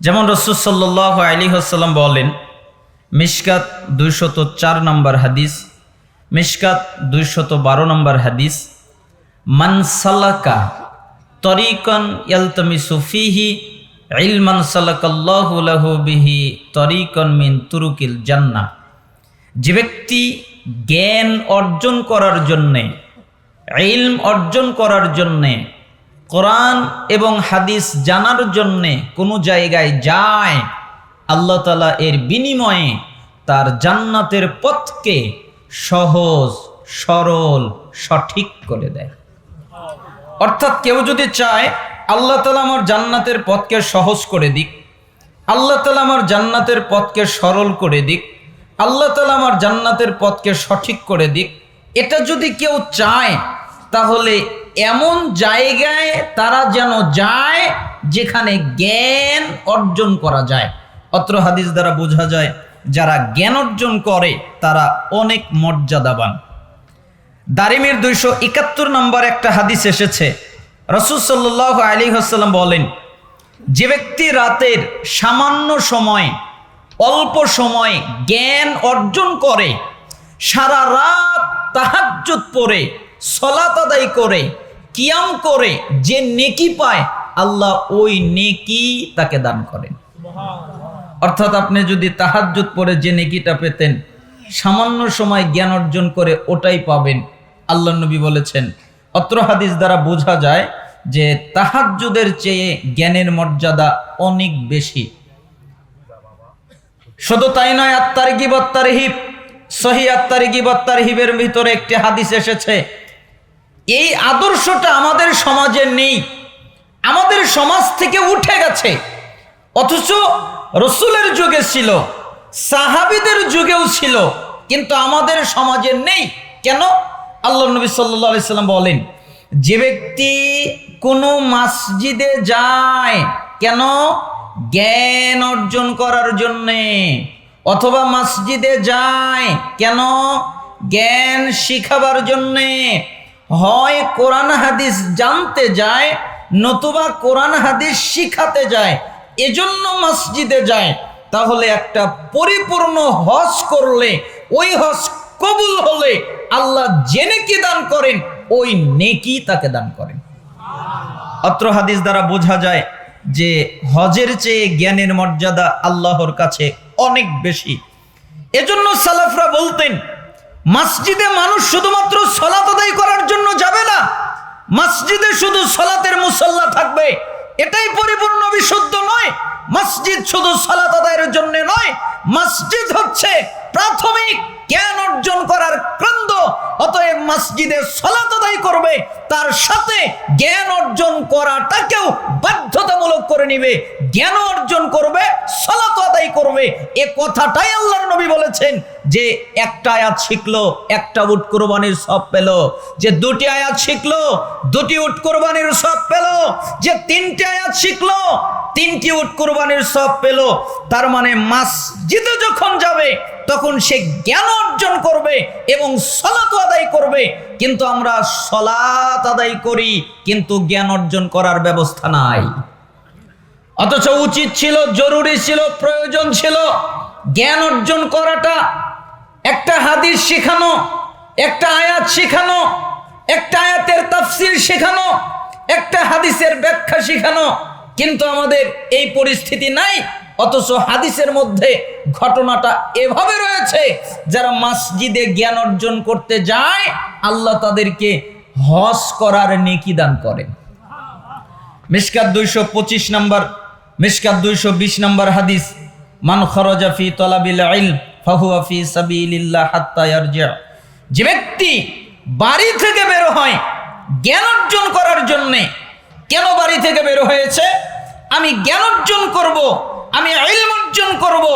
যেমন রসুল সাল্লাহ আলী হাসাল্লাম বলেন, মিশকাত দুইশত চার নম্বর হাদিস, মিশকাত দুইশত বারো নম্বর হাদিস মানসালাকা তরিকন ইয়ালতমিসু ফিহি, ইলমান সালাকাল্লাহু লাহু বিহি তরিকন মিন তুরুকিল জান্না যে ব্যক্তি জ্ঞান অর্জন করার জন্যে, ইলম অর্জন করার জন্যে কোরআন এবং হাদিস জানার জন্যে কোনো জায়গায় যায়, আল্লাহ তালা এর বিনিময়ে তার জান্নাতের পথকে সহজ, সরল, সঠিক করে দেয়। অর্থাৎ কেউ যদি চায়, আল্লাহ তালা আমার জান্নাতের পথকে সহজ করে দিক, আল্লাহ তালা আমার জান্নাতের পথকে সরল করে দিক, আল্লাহ তালা আমার জান্নাতের পথকে সঠিক করে দিক, এটা যদি কেউ চায়, তাহলে এমন জায়গায় তারা যেন যায় যেখানে জ্ঞান অর্জন করা যায়। অত্র হাদিস দ্বারা বোঝা যায়, যারা জ্ঞান অর্জন করে, তারা অনেক মর্যাদাবান। দারিমের দুইশো একাত্তর নম্বর একটা হাদিস এসেছে। রসুল সাল্লাহ আলী হাসাল্লাম বলেন, যে ব্যক্তি রাতের সামান্য সময়, অল্প সময় জ্ঞান অর্জন করে, সারা রাত তাহাজ্জুদ পড়ে, সলাত আদায় করে কিয়াম করে, যে নেকি পায়, আল্লাহ ওই নেকি তাকে দান করেন। অর্থাৎ আপনি যদি তাহাজ্জুদ পরে যে নেকিটা পেতেন, সামান্য সময় জ্ঞান অর্জন করে ওটাই পাবেন। আল্লাহ নবী বলেছেন, অত্র হাদিস দ্বারা বোঝা যায় যে তাহাজ্জুদের চেয়ে জ্ঞানের মর্যাদা অনেক বেশি। শুধু তাই নয় আত্মার গিবত্তার হিপ সহি আত্মার গিবত্তার হিবের ভিতরে একটি হাদিস এসেছে এই আদর্শটা আমাদের সমাজে নেই। আমাদের সমাজ থেকে উঠে গেছে। অথচ রসুলের যুগে ছিল, সাহাবিদের যুগেও ছিল, কিন্তু আমাদের সমাজে নেই। কেন? আল্লাহ নবী সাল্লাহ সাল্লাম বলেন, যে ব্যক্তি কোনো মসজিদে যায়, কেন? জ্ঞান অর্জন করার জন্যে। অথবা মসজিদে যায়, কেন? জ্ঞান শিখাবার জন্যে। হয় কোরআন হাদিস জানতে যায়, নতুবা কোরআন হাদিস শিখাতে যায়, এজন্য মসজিদে যায়, তাহলে একটা পরিপূর্ণ হজ করলে, ওই হজ কবুল হলে আল্লাহ যে নেকি দান করেন, ওই নেকি তাকে দান করেন। অত্র হাদিস দ্বারা বোঝা যায় যে হজের চেয়ে জ্ঞানের মর্যাদা আল্লাহর কাছে অনেক বেশি। এজন্য সালাফরা বলতেন মসজিদে মানুষ শুধুমাত্র সলাত আদায় করার জন্য যাবে না, মসজিদে শুধু সলাতের মুসল্লা থাকবে। এটাই পরিপূর্ণ বিশুদ্ধ নয়, মসজিদ শুধু সলাত আদায়ের জন্য নয়, মসজিদ হচ্ছে প্রাথমিক জ্ঞান অর্জন করার ক্রন্দ, অতএব মসজিদে সলাত আদায় করবে। তার সাথে জ্ঞান অর্জন করাটাকেও বাধ্যতামূলক করে নিবে। জ্ঞান অর্জন করবে, সলাত আদায় করবে। এ কথাটাই আল্লাহর নবী বলেছেন যে একটা আয়াত শিখলো, একটা উট কোরবানির সব পেল। যে দুটি আয়াত শিখলো, দুটি উট কোরবানির সব পেল। যে তিনটি আয়াত শিখলো, তিনটি উট কোরবানির সব পেল। তার মানে মসজিদে যখন যাবে তখন সে জ্ঞান অর্জন করবে এবং সলাত আদায় করবে। কিন্তু আমরা সলাত আদায় করি, কিন্তু জ্ঞান অর্জন করার ব্যবস্থা নাই। অথচ উচিত ছিল, জরুরি ছিল, প্রয়োজন ছিল। জ্ঞান অর্জন করাটা, একটা হাদিস শেখানো, একটা আয়াত শেখানো, একটা আয়াতের তাফসির শেখানো, একটা হাদিসের ব্যাখ্যা শেখানো। কিন্তু আমাদের এই পরিস্থিতি নাই। অথচ হাদিসের মধ্যে ঘটনাটা এভাবে রয়েছে, যারা মসজিদে জ্ঞান অর্জন করতে যায়, আল্লাহ তাদেরকে হজ করার নেকি দান করেন মিসকাত দুইশো পঁচিশ নম্বর, মিসকাত দুইশো বিশ নম্বর হাদিস, মান খরজা ফি তলাবিল ইলম, ফাহুয়া ফি সাবিলিল্লাহ হাত্তা ইয়ারজিআ যে ব্যক্তি বাড়ি থেকে বের হয়, জ্ঞান অর্জন করার জন্যে, কেন বাড়ি থেকে বের হয়েছে? আমি জ্ঞান অর্জন করব আমি ইলম অর্জন করব,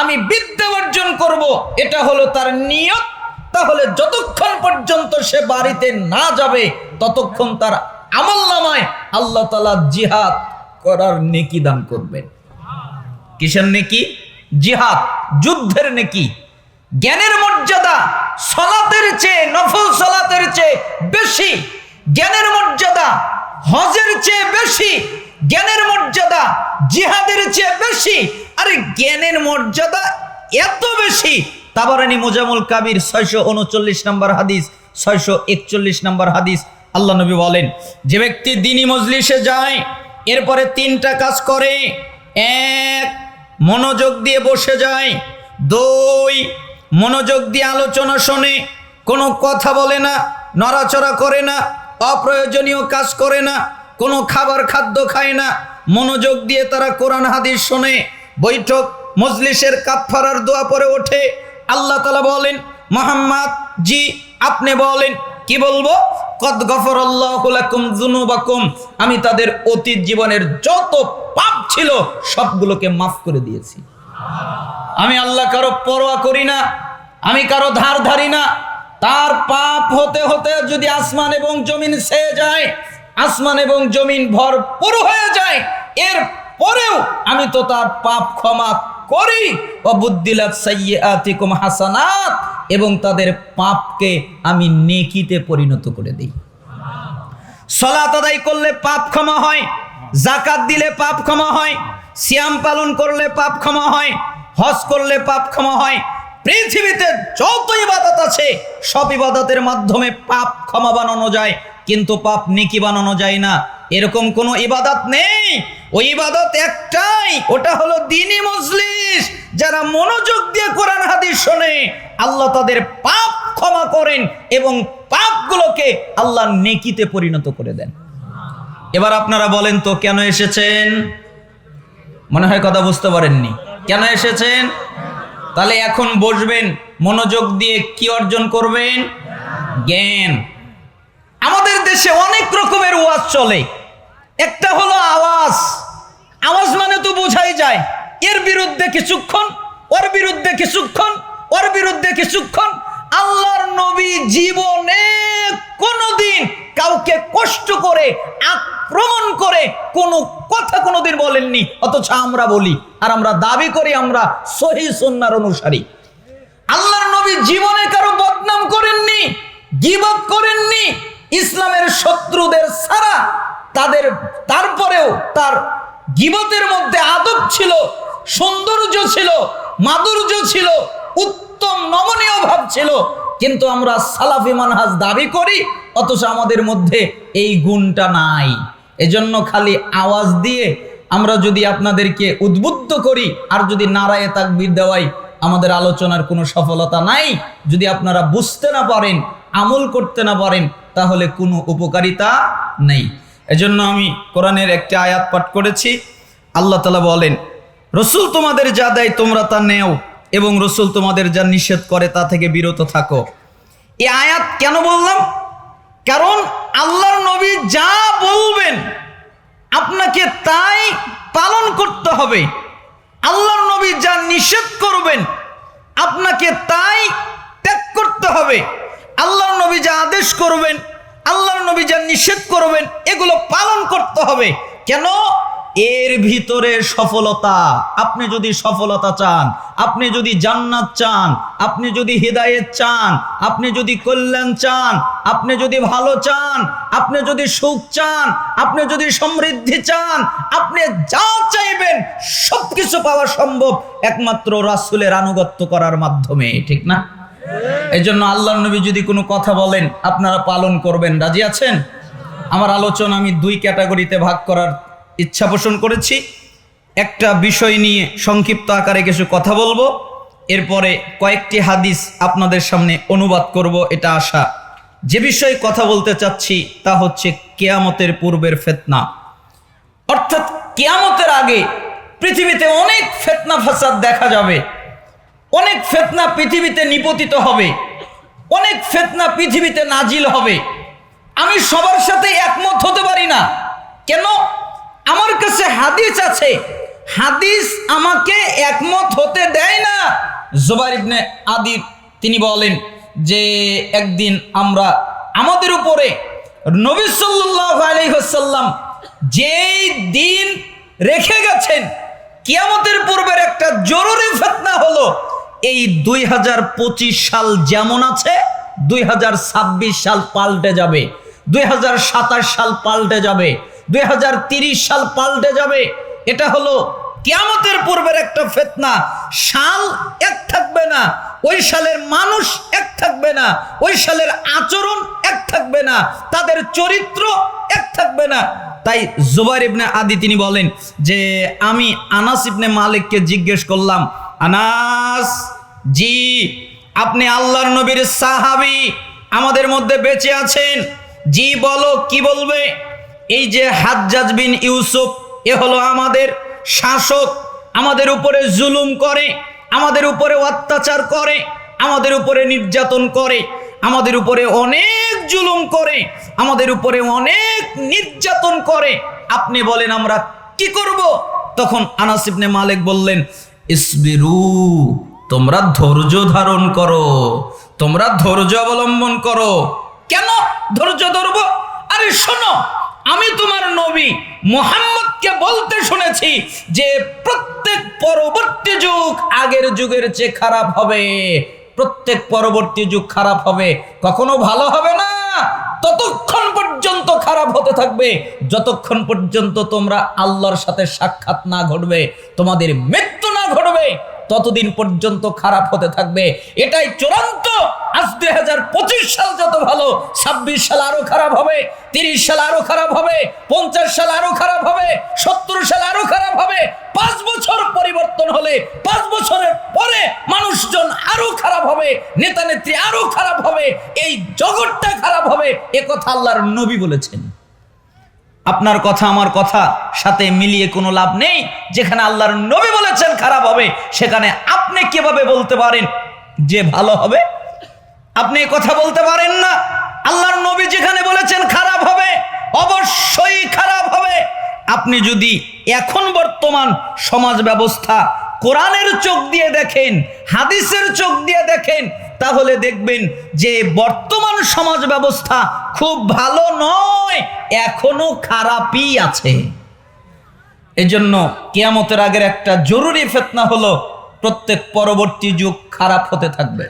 আমি বিদ্যা অর্জন করব, এটা হলো তার নিয়ত। তাহলে যতক্ষণ পর্যন্ত সে বাড়িতে না যাবে, ততক্ষণ তার আমল নামায় আল্লাহ তালা জিহাদ করার নেকি দান করবেন। কিসের নেকি? জিহাদ, যুদ্ধের নেকি। জ্ঞানের মর্যাদা সলাতের চেয়ে, নফল সলাতের চেয়ে বেশি। জ্ঞানের মর্যাদা হজের চেয়ে বেশি। জ্ঞানের মর্যাদা জিহাদের চেয়ে বেশি। আরে জ্ঞানের মর্যাদা এত বেশি। তাবারানি মোজামুল কাবির ছয়শো উনচল্লিশ নম্বর হাদিস, ছয়শো একচল্লিশ নম্বর হাদিস আল্লাহ নবী বলেন, যে ব্যক্তি দিনী মজলিসে যায়, এরপরে তিনটা কাজ করে। এক, মনোযোগ দিয়ে বসে যায়। দুই, মনোযোগ দিয়ে আলোচনা শোনে। কোনো কথা বলে না, নড়াচড়া করে না, অপ্রয়োজনীয় কাজ করে না। কোনো খাবার খাদ্য খায় না। মনোযোগ দিয়ে তারা কোরআন, হাদিস শোনে। বৈঠক, মজলিসের কাফারার দোয়া পরে ওঠে। আল্লাহ তালা বলেন, মোহাম্মদ জি, আপনি বলেন, কি বলব? কদ গফর জুনুবাকুম আমি তাদের অতীত জীবনের যত পাপ ছিল, সবগুলোকে মাফ করে দিয়েছি। আমি আল্লাহ কারও পরোয়া করি না, আমি কারও ধার ধারি না। তার পাপ হতে হতে যদি আসমান এবং জমিন সে যায় আসমান এবং জমিন ভরপুর হয়ে যায়। এর পরেও আমি তো তার পাপ ক্ষমা করি। ও বুদ্দিলাত সাইয়াতিকুম হাসানাত, এবং তাদের পাপকে আমি নেকিতে পরিণত করে দিই। সলাত আদায় করলে পাপ ক্ষমা হয় জাকাত দিলে পাপ ক্ষমা হয়, সিয়াম পালন করলে পাপ ক্ষমা হয়, হজ করলে পাপ ক্ষমা হয়, পৃথিবীতে যত ইবাদত আছে, সব ইবাদতের মাধ্যমে পাপ ক্ষমা বানানো যায়। কিন্তু পাপ নেকি বানানো যায় না। এরকম কোনো ইবাদত নেই। ওই ইবাদত একটাই, ওটা হলো দিনই মজলিস। যারা মনোযোগ দিয়ে কোরআন হাদিস শোনে, আল্লাহ তাদের পাপ ক্ষমা করেন এবং পাপগুলোকে আল্লাহ নেকিতে পরিণত করে দেন। এবার আপনারা বলেন তো, কেন এসেছেন? মনে হয় কথা বুঝতে পারেননি। কেন এসেছেন? তাহলে এখন বসবেন, মনোযোগ দিয়ে কি অর্জন করবেন? জ্ঞান। আমাদের দেশে অনেক রকমের ওয়াজ চলে। একটা হলো আওয়াজ। আওয়াজ মানে তো বোঝাই যায়। এর বিরুদ্ধে কিছুক্ষণ, ওর বিরুদ্ধে কিছুক্ষণ, ওর বিরুদ্ধে কিছুক্ষণ। আল্লাহর নবী জীবনে কোনোদিন কাউকে কষ্ট করে, আক্রমণ করে কোনো কথা কোনোদিন বলেননি। অথচ আমরা বলি, আর আমরা দাবি করি আমরা সহি সন্ন্যার অনুসারী। আল্লাহর নবী জীবনে কারও বদনাম করেননি, গিবত করেননি ইসলামের শত্রুদের ছাড়া তাদের, তারপরেও তার গিবতের মধ্যে আদব ছিল, সৌন্দর্য ছিল, মাধুর্য ছিল, উত্তম নমনীয় ভাব ছিল। কিন্তু আমরা সালাফি মানহাজ দাবি করি, অথচ আমাদের মধ্যে এই গুণটা নাই। এজন্য খালি আওয়াজ দিয়ে আমরা যদি আপনাদেরকে উদ্বুদ্ধ করি, আর যদি নারায়ে তাকবীর দেওয়াই আমাদের আলোচনার কোনো সফলতা নাই, যদি আপনারা বুঝতে না পারেন আমল করতে না পারেন, তাহলে কোনো উপকারিতা নেই। এজন্য আমি কোরআনের একটি আয়াত পাঠ করেছি। আল্লাহ তালা বলেন, রসুল তোমাদের যা দেয় তোমরা তা নেও এবং রসুল তোমাদের যা নিষেধ করে তা থেকে বিরত থাকো। এই আয়াত কেন বললাম? কারণ আল্লাহর নবী যা বলবেন, আপনাকে তাই পালন করতে হবে। আল্লাহর নবী যা নিষেধ করবেন, আপনাকে তাই ত্যাগ করতে হবে। আল্লাহর নবী যা আদেশ করবেন, আল্লাহর নবী যা নিষেধ করবেন, এগুলো পালন করতে হবে। কেন? এর ভিতরে সফলতা। আপনি যদি সফলতা চান, আপনি যদি জান্নাত চান, আপনি যদি হৃদায়ত চান, আপনি যদি কল্যাণ চান, আপনি যদি ভালো চান, আপনি যদি সুখ চান, আপনি যদি সমৃদ্ধি চান, আপনি যা চাইবেন সব কিছু পাওয়া সম্ভব। একমাত্র রাসুলের আনুগত্য করার মাধ্যমে, ঠিক না? এই জন্য আল্লাহ নবী যদি কোনো কথা বলেন, আপনারা পালন করবেন। রাজি আছেন? আমার আলোচনা আমি দুই ক্যাটাগরিতে ভাগ করার ইচ্ছা পোষণ করেছি। একটা বিষয় নিয়ে সংক্ষিপ্ত আকারে কিছু কথা বলব। এরপরে কয়েকটি হাদিস আপনাদের সামনে অনুবাদ করব, এটা আশা। যে বিষয়ে কথা বলতে চাচ্ছি, তা হচ্ছে কেয়ামতের পূর্বের ফেতনা। অর্থাৎ কেয়ামতের আগে পৃথিবীতে অনেক ফেতনা ফাসাদ দেখা যাবে। অনেক ফেতনা পৃথিবীতে নিপতিত হবে। অনেক ফেতনা পৃথিবীতে নাজিল হবে। আমি সবার সাথে একমত হতে পারি না। কেন? আমার কাছে হাদিস আছে। হাদিস আমাকে একমত হতে দেয় না। জোবাই ইবনে আদির তিনি বলেন যে, একদিন আমরা আমাদের উপরে নবী ওয়াসাল্লাম যেই দিন রেখে গেছেন, কিয়ামতের পূর্বের একটা জরুরি ফেতনা হলো এই দুই হাজার পঁচিশ সাল যেমন আছে, দুই হাজার ছাব্বিশ সাল পাল্টে যাবে। দুই হাজার সাতাশ সাল পাল্টে যাবে। দুই সাল পাল্টে যাবে। এটা হলো কিয়ামতের পূর্বের একটা ফেতনা। সাল এক থাকবে না, ওই সালের মানুষ এক থাকবে না, ওই সালের আচরণ এক থাকবে না, তাদের চরিত্র এক থাকবে না। তাই জুবাইর ইবনে আদি তিনি বলেন যে, আমি আনাস ইবনে মালিককে জিজ্ঞেস করলাম আনাস, জি, আপনি আল্লাহর নবীর সাহাবি আমাদের মধ্যে বেঁচে আছেন। জি, বলো, কি বলবে? এই যে হাজ্জাজ বিন ইউসুফ, এ হলো আমাদের শাসক, আমাদের উপরে জুলুম করে, আমাদের উপরে অত্যাচার করে, আমাদের উপরে নির্যাতন করে, আমাদের উপরে অনেক জুলুম করে, আমাদের উপরে অনেক নির্যাতন করে। আপনি বলেন, আমরা কি করব? তখন আনাস ইবনে মালিক বললেন ইসবিরু, তোমরা ধৈর্য ধারণ করো, তোমরা ধৈর্য অবলম্বন করো। কেন ধৈর্য ধরবো? আরে শোনো, আমি তোমার নবী মোহাম্মদকে বলতে শুনেছি যে প্রত্যেক পরবর্তী যুগ আগের যুগের চেয়ে খারাপ হবে। প্রত্যেক পরবর্তী যুগ খারাপ হবে। কখনো ভালো হবে না, ততক্ষণ পর্যন্ত খারাপ হতে থাকবে। যতক্ষণ পর্যন্ত তোমরা আল্লাহর সাথে সাক্ষাৎ না ঘটবে, তোমাদের না ঘটবে, ততদিন পর্যন্ত খারাপ হতে থাকবে। এটাই চূড়ান্ত। আজ দুই হাজার পঁচিশ সাল যত ভালো, ছাব্বিশ সাল আরও খারাপ হবে, তিরিশ সাল আরও খারাপ হবে, পঞ্চাশ সাল আরও খারাপ হবে, সত্তর সাল আরও খারাপ হবে। পাঁচ বছর পরিবর্তন হলে, পাঁচ বছরের পরে মানুষজন আরও খারাপ হবে নেতা নেত্রী আরও খারাপ হবে, এই জগৎটা খারাপ হবে, এ কথা আল্লাহর নবী বলেছেন। আপনার কথা, আমার কথা সাথে মিলিয়ে কোনো লাভ নেই। যেখানে আল্লাহর নবী বলেছেন খারাপ হবে, সেখানে আপনি কীভাবে বলতে পারেন যে ভালো হবে? আপনি কথা বলতে পারেন না। আল্লাহর নবী যেখানে বলেছেন খারাপ হবে, অবশ্যই খারাপ হবে। আপনি যদি এখন বর্তমান সমাজ ব্যবস্থা কোরআনের চোখ দিয়ে দেখেন, হাদিসের চোখ দিয়ে দেখেন তাহলে দেখবেন যে বর্তমান সমাজ ব্যবস্থা খুব ভালো নয়, এখনও খারাপই আছে। এজন্য কিয়ামতের আগের একটা জরুরি ফেতনা হলো, প্রত্যেক পরবর্তী যুগ খারাপ হতে থাকবে।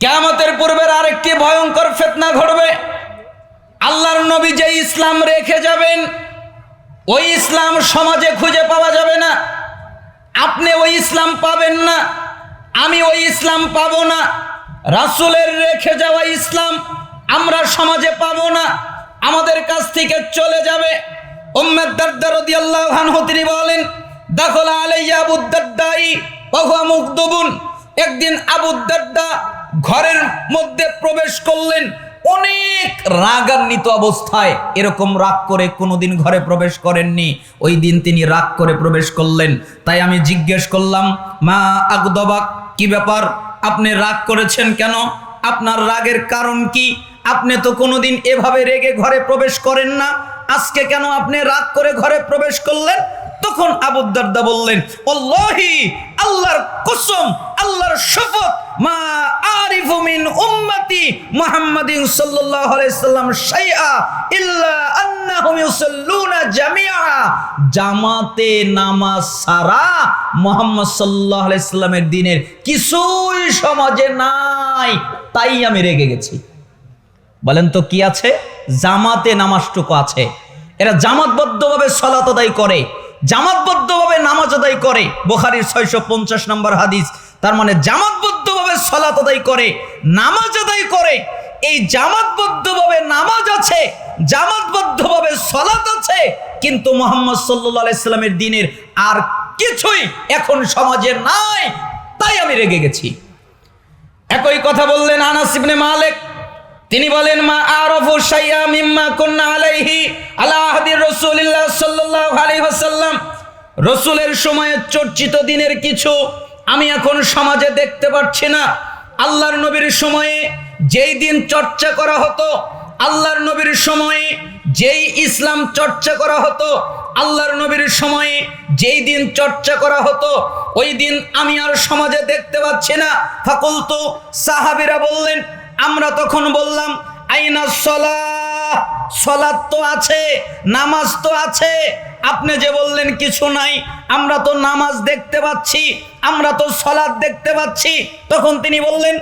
কেয়ামতের পূর্বের আরেকটি ভয়ঙ্কর ফেতনা ঘটবে। আল্লাহর নবী যে ইসলাম রেখে যাবেন, ওই ইসলাম সমাজে খুঁজে পাওয়া যাবে না। আপনি ওই ইসলাম পাবেন না। আমি ওই ইসলাম পাব না। রাসুলের রেখে যাওয়া ইসলাম আমরা সমাজে পাব না। আমাদের কাছ থেকে চলে যাবে। উম্মেদ দারদা রাদিয়াল্লাহু আনহু, তিনি বলেন, দাখলা আলাইয়া আবু দারদাই ওয়া হুয়া মুকদুবুন একদিন আবু দাদ্দা ঘরের মধ্যে প্রবেশ করলেন। অনেক রাগান্বিত অবস্থায় এরকম রাগ করে কোনোদিন ঘরে প্রবেশ করেননি। ওই দিন তিনি রাগ করে প্রবেশ করলেন। তাই আমি জিজ্ঞেস করলাম, মা আগদবাক কি ব্যাপার? আপনি রাগ করেছেন কেন? আপনার রাগের কারণ কি? আপনি তো কোনোদিন এভাবে রেগে ঘরে প্রবেশ করেন না। আজকে কেন আপনি রাগ করে ঘরে প্রবেশ করলেন? তখন আবু দারদা বললেন অল্লাহি আল্লাহর কসম, আল্লাহর শপথ, মা আরিফু মিন উম্মতি মুহাম্মাদিন সাল্লাল্লাহু আলাইহি সাল্লাম শাইআ ইল্লা আন্নাহুম ইউসাল্লুনা জামিআ। জামাতে নামাজ সারা মুহাম্মদ সাল্লাল্লাহু আলাইহি সাল্লামের দিনের কিছুই সমাজে নাই, তাই আমি রেগে গেছি। বলেন তো কি আছে? জামাতে নামাজটুকু আছে। এরা জামাতবদ্ধভাবে সলাত আদায় করে। জামাতবদ্ধভাবে নামাজ আদায় করে। বোখারির ছয়শো পঞ্চাশ নম্বর হাদিস। তার মানে জামাতবদ্ধভাবে সলাত আদায় করে, নামাজ আদায় করে। এই জামাতবদ্ধভাবে নামাজ আছে, জামাতবদ্ধভাবে সলাত আছে, কিন্তু মোহাম্মদ সাল্লাহ আলাইস্লামের দিনের আর কিছুই এখন সমাজে নাই, তাই আমি রেগে গেছি। একই কথা বললেন আনাস ইবনে মালিক। তিনি বলেন, মা আরফু শাইয়া মিম্মা কুন্না আলাইহি আলা আহদি রাসূলিল্লাহ সাল্লাল্লাহু আলাইহি ওয়াসাল্লাম। রসুলের সময়ে চর্চিত দিনের কিছু আমি এখন সমাজে দেখতে পাচ্ছি না। আল্লাহর নবীর সময়ে যেই দিন চর্চা করা হতো, আল্লাহর নবীর সময়ে যেই ইসলাম চর্চা করা হতো, আল্লাহর নবীর সময়ে যেই দিন চর্চা করা হতো, ওই দিন আমি আর সমাজে দেখতে পাচ্ছি না। ফাকুল তো সাহাবিরা বললেন আমরা তখন বললাম, আইনা সলা, সলাৎ তো আছে, নামাজ তো আছে, আপনি যে বললেন কিছু নাই আমরা তো নামাজ দেখতে পাচ্ছি, আমরা তো সলাদ দেখতে পাচ্ছি। তখন তিনি বললেন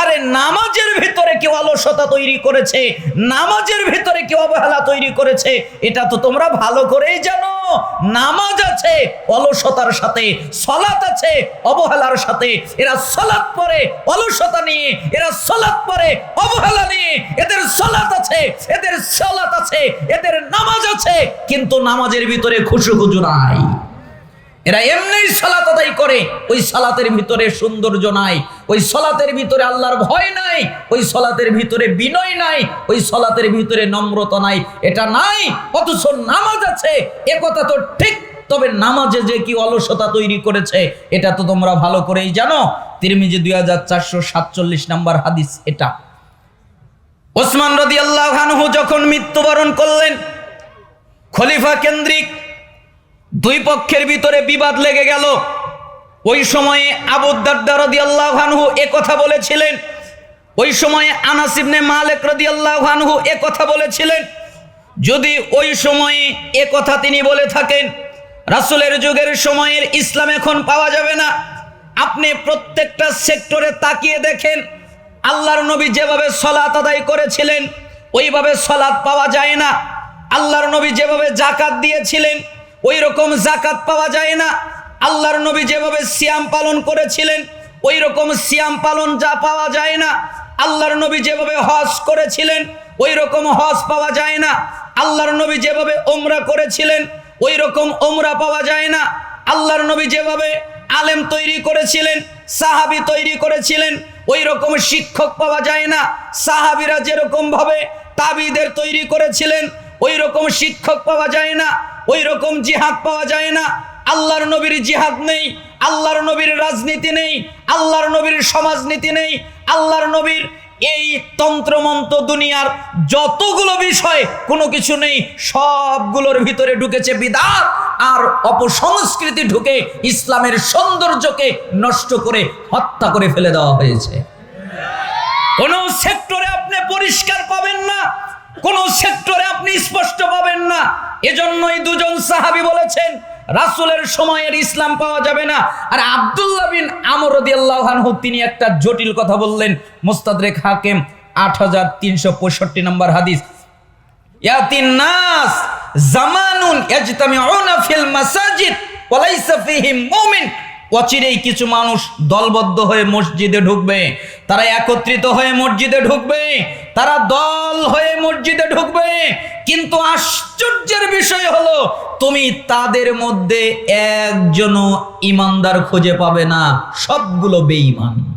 আরে নামাজের ভিতরে কেউ অলসতা তৈরি করেছে, নামাজের ভিতরে কেউ অবহেলা তৈরি করেছে, এটা তো তোমরা ভালো করেই জানো। নামাজ আছে, অলসতার সাথে সলাত আছে, অবহেলার সাথে। এরা সলাত পরে, অলসতা নিয়ে, এরা সলাত পরে, অবহেলা নিয়ে। এদের সলাত আছে, এদের সলাত আছে, এদের নামাজ আছে, কিন্তু নামাজের ভিতরে খুশু খুজু নাই। এরা এমনি সালাত আদায় করে, ওই সালাতের ভিতরে সৌন্দর্য নাই, ওই সলাতের ভিতরে আল্লাহর ভয় নাই, ওই সলাতের ভিতরে বিনয় নাই, ওই সলাতের ভিতরে নম্রতা নাই, এটা নাই, অথচ নামাজ আছে, এ কথা তো ঠিক, তবে নামাজে যে কি অলসতা তৈরি করেছে, এটা তো তোমরা ভালো করেই জানো। তিরমিজি দুই হাজার চারশো সাতচল্লিশ নাম্বার হাদিস এটা। ওসমান রদি আল্লাহ যখন মৃত্যুবরণ করলেন, খলিফা কেন্দ্রিক দুই পক্ষের ভিতরে বিবাদ লেগে গেল। ওই সময়ে আবুদ্দার রদি আল্লাহানহু এ কথা বলেছিলেন, ওই সময়ে আনাসিবনে মালেক রদি আল্লাহানহু এ কথা বলেছিলেন। যদি ওই সময়ে এ কথা তিনি বলে থাকেন, রাসুলের যুগের সময়ের ইসলাম এখন পাওয়া যাবে না। আপনি প্রত্যেকটা সেক্টরে তাকিয়ে দেখেন আল্লাহর নবী যেভাবে সলাত আদায় করেছিলেন, ওইভাবে সলাৎ পাওয়া যায় না। আল্লাহর নবী যেভাবে জাকাত দিয়েছিলেন ওই রকম জাকাত পাওয়া যায় না। আল্লাহর নবী যেভাবে সিয়াম পালন করেছিলেন ওই রকম সিয়াম পালন যা পাওয়া যায় না। আল্লাহর নবী যেভাবে হজ করেছিলেন ওই রকম হজ পাওয়া যায় না। আল্লাহর নবী যেভাবে ওমরা করেছিলেন ওই রকম ওমরা পাওয়া যায় না। আল্লাহর নবী যেভাবে আলেম তৈরি করেছিলেন, সাহাবি তৈরি করেছিলেন ওই রকম শিক্ষক পাওয়া যায় না। সাহাবিরা যেরকম ভাবে তাবিদের তৈরি করেছিলেন, ওই রকম শিক্ষক পাওয়া যায় না, ওই রকম জিহাদ পাওয়া যায় না। আল্লাহর নবীর জিহাদ নেই, আল্লাহর নবীর রাজনীতি নেই, আল্লাহর নবীর সমাজনীতি নেই, আল্লাহর নবীর এই তন্ত্রমন্ত্র দুনিয়ার যতগুলো বিষয়, কোনো কিছু নেই, সবগুলোর ভিতরে ঢুকেছে বিদাত আর অপসংস্কৃতি ঢুকে ইসলামের সৌন্দর্যকে নষ্ট করে হত্যা করে ফেলে দেওয়া হয়েছে। কোন সেক্টরে আপনি পরিষ্কার পাবেন না, কোন সেক্টরে আপনি স্পষ্ট পাবেন না। এজন্যই দুজন সাহাবি বলেছেন রাসুলের সময়ের ইসলাম পাওয়া যাবে না। আর আবদুল্লা বিন আমর আল্লাহানহু তিনি একটা জটিল কথা বললেন। মুস্তাদরেক হাকিম, আট হাজার তিনশো পঁয়ষট্টি নম্বর হাদিস। ইয়াতিন নাস জামানুন ইয়াজতামিউনা ফিল মাসাজিদ ওয়ালাইসা ফীহিম মুমিন। অচিরেই কিছু মানুষ দলবদ্ধ হয়ে মসজিদে ঢুকবে। তারা একত্রিত হয়ে মসজিদে ঢুকবে। তারা দল হয়ে মসজিদে ঢুকবে। কিন্তু আশ্চর্যের বিষয় হলো, তুমি তাদের মধ্যে একজনও ইমানদার খুঁজে পাবে না। সবগুলো বেঈমান।